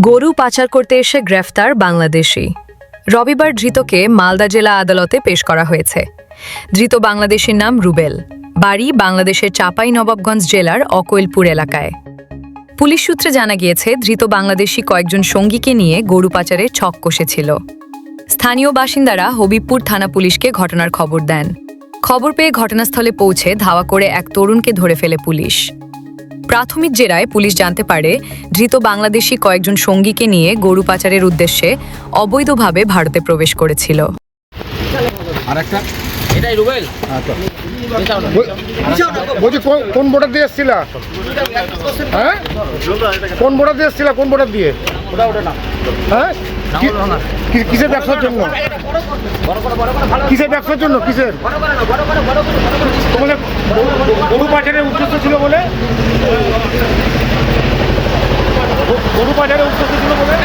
গরু পাচার করতে এসে গ্রেফতার বাংলাদেশি। রবিবার ধৃতকে মালদা জেলা আদালতে পেশ করা হয়েছে। ধৃত বাংলাদেশীর নাম রুবেল। বাড়ি বাংলাদেশের চাপাই নবাবগঞ্জ জেলার অকৈলপুর এলাকায়। পুলিশ সূত্রে জানা গিয়েছে, ধৃত বাংলাদেশি কয়েকজন সঙ্গীকে নিয়ে গরু পাচারের ছক কষেছিল। স্থানীয় বাসিন্দারা হবিবপুর থানা পুলিশকে ঘটনার খবর দেন। খবর পেয়ে ঘটনাস্থলে পৌঁছে ধাওয়া করে এক তরুণকে ধরে ফেলে পুলিশ। প্রাথমিক জেরায় পুলিশ জানতে পারে ধৃত বাংলাদেশি কয়েকজন সঙ্গীকে নিয়ে গরু পাচারের উদ্দেশ্যে অবৈধভাবে ভারতে প্রবেশ করেছিল এটাই রুবেল আচ্ছা বলছি কোন- কোন দিয়ে এসছিলা হ্যাঁ কোন বোর্ডার দিয়ে এসছিলা কোন বোর্ডার দিয়ে হ্যাঁ কিসের ব্যবসার জন্য কিসের ব্যবসার জন্য কিসের গরু পাচারের উদ্দেশ্য ছিল বলে? গরু পাচারের উদ্দেশ্য ছিল বলে?